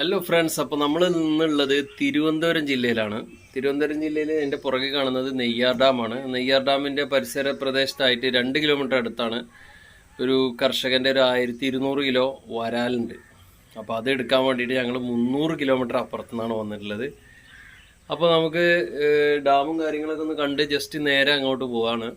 Hello friends അപ്പോൾ നമ്മൾ നിന്നുള്ളത് തിരുവനന്തപുരം ജില്ലയിലാണ്. തിരുവനന്തപുരം ജില്ലയിൽ എന്റെ പുറകെ കാണുന്നത് നെയ്യാർ ഡാമാണ് നെയ്യാർ ഡാമിന്റെ പരിസര പ്രദേശത്തായിട്ട് രണ്ട് കിലോമീറ്റർ അടുത്താണ് ഒരു കർഷകന്റെ ഒരു ആയിരത്തി ഇരുന്നൂറ് കിലോ വരാലുണ്ട്. അപ്പോൾ അത് എടുക്കാൻ വേണ്ടിയിട്ട് ഞങ്ങൾ മുന്നൂറ് കിലോമീറ്റർ അപ്പുറത്തു നിന്നാണ് വന്നിട്ടുള്ളത്. അപ്പോൾ നമുക്ക് ഡാമും കാര്യങ്ങളൊക്കെ ഒന്ന് കണ്ട് ജസ്റ്റ് നേരെ അങ്ങോട്ട് പോവാണ്.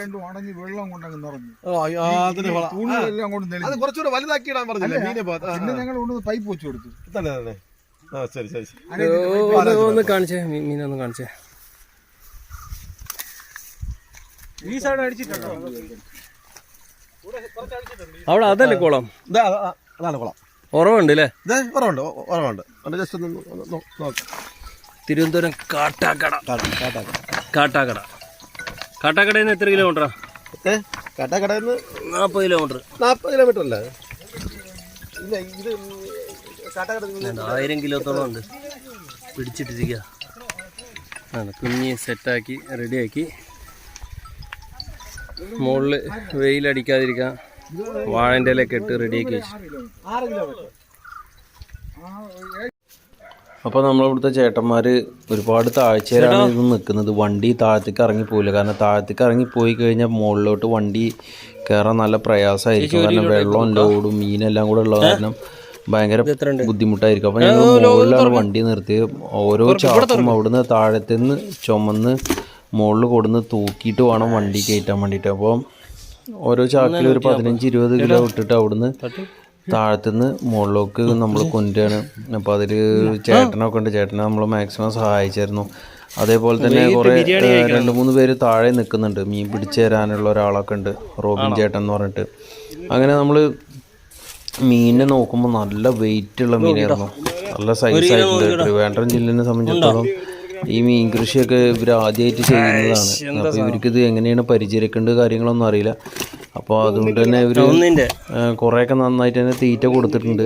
രണ്ടും അടഞ്ഞ് വെള്ളം കൊണ്ടങ്ങ് നിറഞ്ഞു. അത് തെളിഞ്ഞു കുറച്ചുകൂടെ വലുതാക്കി ഇടാൻ പറഞ്ഞില്ലേ പിന്നെ ഞങ്ങൾ കൊണ്ടുവന്ന് പൈപ്പ് വെച്ചു കൊടുത്തു. തന്നെ തന്നെ. ആ ശരി ശരി ശരി. ഒന്ന് കാണിച്ചേ മീനൊന്ന് കാണിച്ചേ. ഈ സൈഡ് അടിച്ചിട്ടുണ്ടോ? അവിടെ അതല്ലേ കുളം? അതാണ് കുളം. ഉറവുണ്ട് അല്ലേ അത് ജസ്റ്റ് ഒന്ന് നോക്ക്. തിരുവനന്തപുരം കാട്ടാക്കട. കാട്ടാക്കട കാട്ടാ കാട്ടാക്കട. കാട്ടാക്കടയിൽ നിന്ന് എത്ര കിലോമീറ്ററാ ഏ? കാട്ടാക്കടയിൽ നിന്ന് നാൽപ്പത് കിലോമീറ്റർ നാൽപ്പത് കിലോമീറ്റർ അല്ലേ? ഇല്ല ഇത് ആയിരം കിലോത്തോളം ഉണ്ട്. പിടിച്ചിട്ടിരിക്കുക ആണ് കുഞ്ഞി സെറ്റാക്കി റെഡിയാക്കി. മുകളിൽ വെയിലടിക്കാതിരിക്കാൻ വാഴന്റെ ഇലയൊക്കെ ഇട്ട് റെഡിയാക്കി വെച്ചു. അപ്പോൾ നമ്മളിവിടുത്തെ ചേട്ടന്മാര് ഒരുപാട് താഴ്ചയിലാണ് ഇത് നിൽക്കുന്നത് വണ്ടി താഴത്തേക്ക് ഇറങ്ങി പോയില്ല കാരണം താഴത്തേക്ക് ഇറങ്ങി പോയി കഴിഞ്ഞാൽ മുകളിലോട്ട് വണ്ടി കയറാൻ നല്ല പ്രയാസമായിരിക്കും. കാരണം വെള്ളം ലോഡും മീനെല്ലാം കൂടെ ഉള്ളത് കാരണം ഭയങ്കര ബുദ്ധിമുട്ടായിരിക്കും. അപ്പോൾ ഞങ്ങൾ മുകളിലാണ് വണ്ടി നിർത്തി ഓരോ ചാക്കും അവിടുന്ന് താഴത്തുനിന്ന് ചുമന്ന് മുകളിൽ കൊടുന്ന് തൂക്കിയിട്ട് വേണം വണ്ടി കയറ്റാൻ വേണ്ടിയിട്ട്. അപ്പോൾ ഓരോ ചാക്കിൽ ഒരു പതിനഞ്ച് ഇരുപത് കിലോ ഇട്ടിട്ട് അവിടുന്ന് താഴത്തുനിന്ന് മുകളിലേക്ക് നമ്മൾ കൊണ്ടുവരാണ്. അപ്പോൾ അതിൽ ചേട്ടനൊക്കെ ഉണ്ട്. ചേട്ടനെ നമ്മൾ മാക്സിമം സഹായിച്ചായിരുന്നു അതേപോലെ തന്നെ കുറേ രണ്ട് മൂന്ന് പേര് താഴെ നിൽക്കുന്നുണ്ട് മീൻ പിടിച്ചു തരാനുള്ള ഒരാളൊക്കെ ഉണ്ട്. റോബിൻ ചേട്ടൻ എന്ന് പറഞ്ഞിട്ട്. അങ്ങനെ നമ്മൾ മീനിനെ നോക്കുമ്പോൾ നല്ല വെയിറ്റ് ഉള്ള മീനായിരുന്നു. നല്ല സൈസ് ആയിട്ടുണ്ട്. ട്രിവാൻഡ്രം ജില്ലേനെ സംബന്ധിച്ചിടത്തോളം ഈ മീൻ കൃഷിയൊക്കെ ഇവർ ആദ്യമായിട്ട് ചെയ്യുന്നതാണ്. അപ്പോൾ ഇവർക്ക് ഇത് എങ്ങനെയാണ് പരിചരിക്കേണ്ടത് കാര്യങ്ങളൊന്നും അറിയില്ല. അപ്പോൾ അതുകൊണ്ട് തന്നെ ഇവർ കുറേയൊക്കെ നന്നായിട്ട് തന്നെ തീറ്റ കൊടുത്തിട്ടുണ്ട്.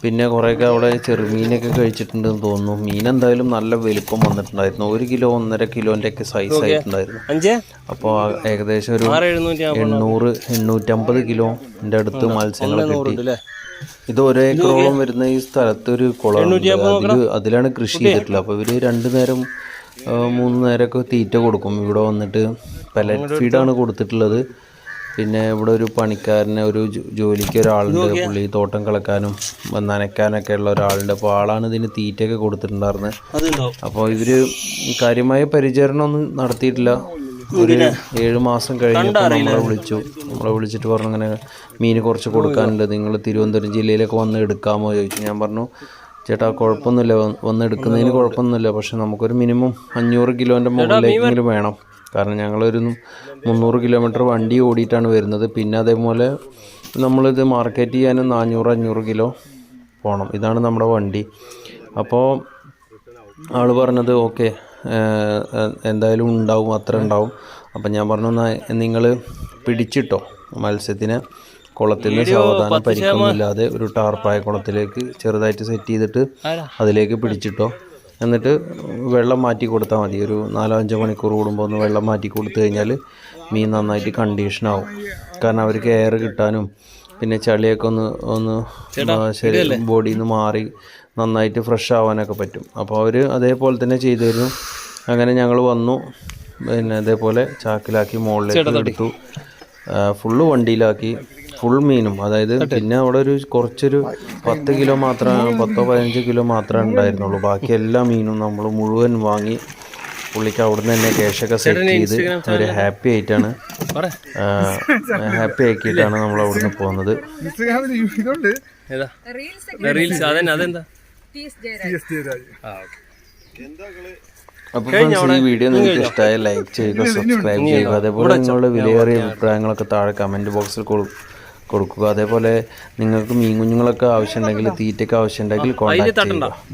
പിന്നെ കുറേയൊക്കെ അവിടെ ചെറുമീനൊക്കെ കഴിച്ചിട്ടുണ്ടെന്ന് തോന്നുന്നു. മീൻ എന്തായാലും നല്ല വലിപ്പം വന്നിട്ടുണ്ടായിരുന്നു. ഒരു കിലോ ഒന്നര കിലോന്റെ ഒക്കെ സൈസ് ആയിട്ടുണ്ടായിരുന്നു. അപ്പോൾ ഏകദേശം ഒരു എണ്ണൂറ് എണ്ണൂറ്റമ്പത് കിലോന്റെ അടുത്ത് മത്സ്യങ്ങൾ കിട്ടി. ഇത് ഒരു ഏക്കറോളം വരുന്ന ഈ സ്ഥലത്ത് ഒരു കുളം അതിൽ അതിലാണ് കൃഷി ചെയ്തിട്ടുള്ളത്. അപ്പോൾ ഇവർ രണ്ടു നേരം മൂന്ന് നേരമൊക്കെ തീറ്റ കൊടുക്കും. ഇവിടെ വന്നിട്ട് പെലറ്റ് ഫീഡാണ് കൊടുത്തിട്ടുള്ളത്. പിന്നെ ഇവിടെ ഒരു പണിക്കാരനെ ഒരു ജോലിക്ക് ഒരാളുണ്ട്. പുള്ളി തോട്ടം കളക്കാനും നനയ്ക്കാനൊക്കെ ഉള്ള ഒരാളുണ്ട്. അപ്പോൾ ആളാണ് ഇതിന് തീറ്റയൊക്കെ കൊടുത്തിട്ടുണ്ടായിരുന്നത് അപ്പോൾ ഇവർ കാര്യമായ പരിചരണമൊന്നും നടത്തിയിട്ടില്ല. ഒരു ഏഴ് മാസം കഴിഞ്ഞപ്പോൾ നമ്മളെ വിളിച്ചു. നമ്മളെ വിളിച്ചിട്ട് പറഞ്ഞു അങ്ങനെ മീൻ കുറച്ച് കൊടുക്കാനുണ്ട്. നിങ്ങൾ തിരുവനന്തപുരം ജില്ലയിലൊക്കെ വന്ന് എടുക്കാമോ ചോദിച്ചു. ഞാൻ പറഞ്ഞു ചേട്ടാ കുഴപ്പമൊന്നുമില്ല. വന്ന് എടുക്കുന്നതിന് കുഴപ്പമൊന്നുമില്ല. പക്ഷെ നമുക്കൊരു മിനിമം അഞ്ഞൂറ് കിലോന്റെ മുകളിലേക്കെങ്കിലും വേണം. കാരണം ഞങ്ങളൊരു മുന്നൂറ് കിലോമീറ്റർ വണ്ടി ഓടിയിട്ടാണ് വരുന്നത്. പിന്നെ അതേപോലെ നമ്മളിത് മാർക്കറ്റ് ചെയ്യാനും നാനൂറ് അഞ്ഞൂറ് കിലോ പോകണം ഇതാണ് നമ്മുടെ വണ്ടി. അപ്പോൾ ആൾ പറഞ്ഞത് ഓക്കെ എന്തായാലും ഉണ്ടാവും അത്ര ഉണ്ടാവും. അപ്പം ഞാൻ പറഞ്ഞു നിങ്ങൾ പിടിച്ചിട്ടോ? മത്സ്യത്തിനെ കുളത്തിൽ സാവധാനം പരിക്കൊന്നുമില്ലാതെ ഒരു ടാർപ്പായ കുളത്തിലേക്ക് ചെറുതായിട്ട് സെറ്റ് ചെയ്തിട്ട് അതിലേക്ക് പിടിച്ചിട്ടോ? എന്നിട്ട് വെള്ളം മാറ്റി കൊടുത്താൽ മതി. ഒരു നാലോ അഞ്ചോ മണിക്കൂർ കൂടുമ്പോൾ ഒന്ന് വെള്ളം മാറ്റി കൊടുത്തു കഴിഞ്ഞാൽ മീൻ നന്നായിട്ട് കണ്ടീഷൻ ആവും. കാരണം അവർക്ക് എയർ കിട്ടാനും പിന്നെ ചളിയൊക്കെ ഒന്ന് ഒന്ന് ശരി ബോഡിയിൽ നിന്ന് മാറി നന്നായിട്ട് ഫ്രഷ് ആവാനൊക്കെ പറ്റും. അപ്പോൾ അവർ അതേപോലെ തന്നെ ചെയ്തു തരുന്നു അങ്ങനെ ഞങ്ങൾ വന്നു. പിന്നെ അതേപോലെ ചാക്കിലാക്കി മുകളിലേക്ക് എടുത്തു. ഫുള്ള് വണ്ടിയിലാക്കി. ഫുൾ മീനും. അതായത് പിന്നെ അവിടെ ഒരു കുറച്ചൊരു പത്ത് കിലോ മാത്രമേ പത്തോ പതിനഞ്ച് കിലോ മാത്രമേ ഉണ്ടായിരുന്നുള്ളൂ. ബാക്കി എല്ലാ മീനും നമ്മൾ മുഴുവൻ വാങ്ങി പുള്ളിക്ക് അവിടുന്ന് തന്നെ ക്യാഷൊക്കെ സെറ്റ് ചെയ്ത് അവർ ഹാപ്പി ആയിട്ടാണ് ഹാപ്പി ആക്കിയിട്ടാണ് നമ്മൾ അവിടുന്ന് പോകുന്നത്. അപ്പോൾ ഈ വീഡിയോ നിങ്ങൾക്ക് ഇഷ്ടമായ ലൈക്ക് ചെയ്യുക സബ്സ്ക്രൈബ് ചെയ്യുക. അതേപോലെ നിങ്ങളുടെ വിലയേറിയ അഭിപ്രായങ്ങളൊക്കെ താഴെ കമന്റ് ബോക്സിൽ കൊടുക്കുക. അതേപോലെ നിങ്ങൾക്ക് മീൻ കുഞ്ഞുങ്ങളൊക്കെ ആവശ്യമുണ്ടെങ്കിൽ തീറ്റയ്ക്ക് ആവശ്യമുണ്ടെങ്കിൽ കോൺടാക്ട് ചെയ്യുക.